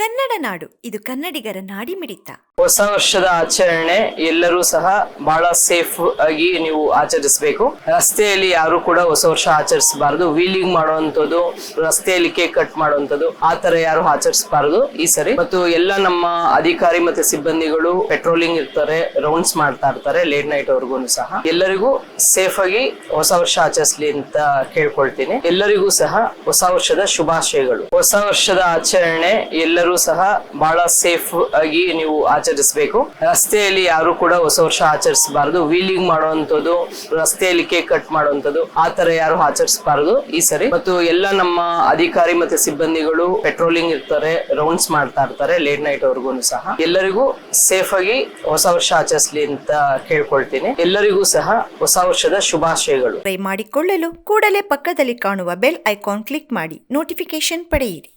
ಕನ್ನಡ ನಾಡು. ಇದು ಕನ್ನಡಿಗರ ನಾಡಿಮಿಡಿತ. ಹೊಸ ವರ್ಷದ ಆಚರಣೆ ಎಲ್ಲರೂ ಸಹ ಬಹಳ ಸೇಫ್ ಆಗಿ ನೀವು ಆಚರಿಸಬೇಕು. ರಸ್ತೆಯಲ್ಲಿ ಯಾರು ಕೂಡ ಹೊಸ ವರ್ಷ ಆಚರಿಸಬಾರದು. ವೀಲಿಂಗ್ ಮಾಡುವಂತದ್ದು ರಸ್ತೆಯಲ್ಲಿ ಕೇಕ್ ಕಟ್ ಮಾಡುವಂತದ್ದು ಆ ತರ ಯಾರು ಆಚರಿಸಬಾರದು ಈ ಸರಿ. ಮತ್ತು ಎಲ್ಲ ನಮ್ಮ ಅಧಿಕಾರಿ ಮತ್ತೆ ಸಿಬ್ಬಂದಿಗಳು ಪೆಟ್ರೋಲಿಂಗ್ ಇರ್ತಾರೆ ರೌಂಡ್ಸ್ ಮಾಡ್ತಾ ಇರ್ತಾರೆ ಲೇಟ್ ನೈಟ್ ಅವ್ರಿಗೂ ಸಹ. ಎಲ್ಲರಿಗೂ ಸೇಫ್ ಆಗಿ ಹೊಸ ವರ್ಷ ಆಚರಿಸ್ಲಿ ಅಂತ ಕೇಳ್ಕೊಳ್ತೀನಿ. ಎಲ್ಲರಿಗೂ ಸಹ ಹೊಸ ವರ್ಷದ ಶುಭಾಶಯಗಳು. ಹೊಸ ವರ್ಷದ ಆಚರಣೆ ಎಲ್ಲರೂ ಸಹ ಬಹಳ ಸೇಫ್ ಆಗಿ ನೀವು ಆಚರಿಸಬೇಕು. ರಸ್ತೆಯಲ್ಲಿ ಯಾರು ಕೂಡ ಹೊಸ ವರ್ಷ ಆಚರಿಸಬಾರದು. ವೀಲಿಂಗ್ ಮಾಡುವಂತದ್ದು ರಸ್ತೆಯಲ್ಲಿ ಕೇಕ್ ಕಟ್ ಮಾಡುವಂತದ್ದು ಆ ತರ ಯಾರು ಆಚರಿಸಬಾರದು ಈ ಸರಿ. ಮತ್ತು ಎಲ್ಲ ನಮ್ಮ ಅಧಿಕಾರಿ ಮತ್ತೆ ಸಿಬ್ಬಂದಿಗಳು ಪೆಟ್ರೋಲಿಂಗ್ ಇರ್ತಾರೆ ರೌಂಡ್ಸ್ ಮಾಡ್ತಾ ಇರ್ತಾರೆ ಲೇಟ್ ನೈಟ್ ಅವ್ರಿಗೂ ಸಹ. ಎಲ್ಲರಿಗೂ ಸೇಫ್ ಆಗಿ ಹೊಸ ವರ್ಷ ಆಚರಿಸಲಿ ಅಂತ ಕೇಳ್ಕೊಳ್ತೀನಿ. ಎಲ್ಲರಿಗೂ ಸಹ ಹೊಸ ವರ್ಷದ ಶುಭಾಶಯಗಳು. ಮಾಡಿಕೊಳ್ಳಲು ಕೂಡಲೇ ಪಕ್ಕದಲ್ಲಿ ಕಾಣುವ ಬೆಲ್ ಐಕಾನ್ ಕ್ಲಿಕ್ ಮಾಡಿ ನೋಟಿಫಿಕೇಶನ್ ಪಡೆಯಿರಿ.